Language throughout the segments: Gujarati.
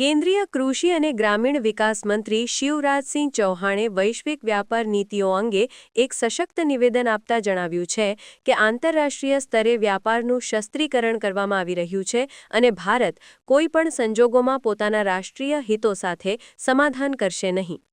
કેન્દ્રીય કૃષિ અને ગ્રામીણ વિકાસ મંત્રી શિવરાજસિંહ ચૌહાણે વૈશ્વિક વ્યાપાર નીતિઓ અંગે એક સશક્ત નિવેદન આપતા જણાવ્યું છે કે આંતરરાષ્ટ્રીય સ્તરે વ્યાપારનું શસ્ત્રીકરણ કરવામાં આવી રહ્યું છે અને ભારત કોઈ પણ સંજોગોમાં પોતાના રાષ્ટ્રીય હિતો સાથે સમાધાન કરશે નહીં.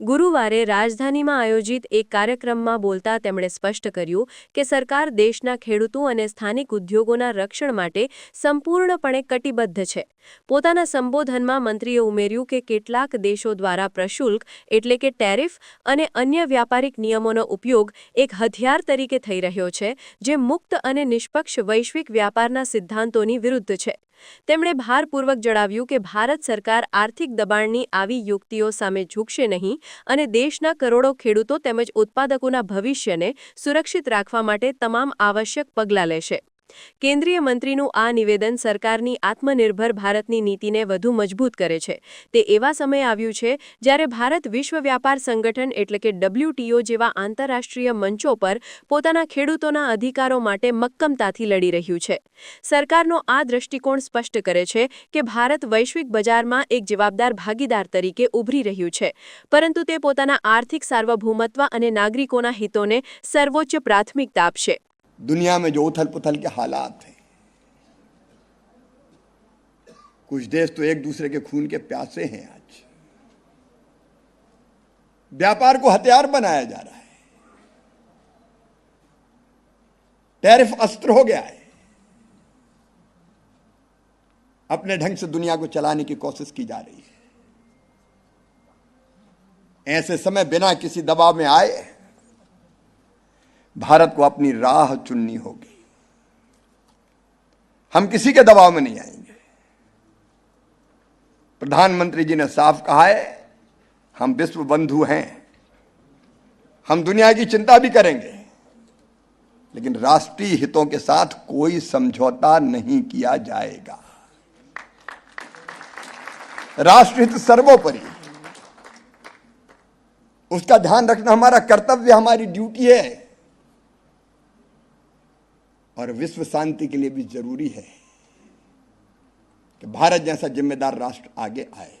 ગુરુવારે રાજધાનીમાં આયોજિત એક કાર્યક્રમમાં બોલતા તેમણે સ્પષ્ટ કર્યું કે સરકાર દેશના ખેડૂતો અને સ્થાનિક ઉદ્યોગોના રક્ષણ માટે સંપૂર્ણપણે કટિબદ્ધ છે. પોતાના સંબોધનમાં મંત્રીએ ઉમેર્યું કે કેટલાક દેશો દ્વારા પ્રશુલ્ક એટલે કે ટેરિફ અને અન્ય વ્યાપારિક નિયમોનો ઉપયોગ એક હથિયાર તરીકે થઈ રહ્યો છે, જે મુક્ત અને નિષ્પક્ષ વૈશ્વિક વ્યાપારના સિદ્ધાંતોની વિરુદ્ધ છે. તેમણે ભારપૂર્વક જણાવ્યું કે ભારત સરકાર આર્થિક દબાણની આવી યુક્તિઓ સામે ઝૂકશે નહીં અને દેશના કરોડો ખેડૂતો તેમજ ઉત્પાદકોના ભવિષ્યને સુરક્ષિત રાખવા માટે તમામ આવશ્યક પગલાં લેશે. કેન્દ્રીય મંત્રીનું આ નિવેદન સરકારની આત્મનિર્ભર ભારતની નીતિને વધુ મજબૂત કરે છે. તે એવા સમયે આવ્યું છે, જ્યારે ભારત વિશ્વ વ્યાપાર સંગઠન એટલે કે ડબલ્યુટીઓ જેવા આંતરરાષ્ટ્રીય મંચો પર પોતાના ખેડૂતોના અધિકારો માટે મક્કમતાથી લડી રહ્યું છે. સરકારનો આ દ્રષ્ટિકોણ સ્પષ્ટ કરે છે કે ભારત વૈશ્વિક બજારમાં એક જવાબદાર ભાગીદાર તરીકે ઉભરી રહ્યું છે, પરંતુ તે પોતાના આર્થિક સાર્વભૌમત્વ અને નાગરિકોના હિતોને સર્વોચ્ચ પ્રાથમિકતા આપશે. दुनिया में जो उथल पुथल के हालात हैं। कुछ देश तो एक दूसरे के खून के प्यासे हैं आज। व्यापार को हथियार बनाया जा रहा है। टैरिफ अस्त्र हो गया है। अपने ढंग से दुनिया को चलाने की कोशिश की जा रही है। ऐसे समय बिना किसी दबाव में आए भारत को अपनी राह चुननी होगी। हम किसी के दबाव में नहीं आएँगे। प्रधानमंत्री जी ने साफ़ कहा है, हम विश्व बंधु हैं। हम दुनिया की चिंता भी करेंगे। लेकिन राष्ट्रीय हितों के साथ कोई समझौता नहीं किया जाएगा। राष्ट्रहित सर्वोपरि। उसका ध्यान रखना हमारा कर्तव्य, हमारी ड्यूटी है। और विश्व शांति के लिए भी ज़रूरी है कि भारत जैसा जिम्मेदार राष्ट्र आगे आए।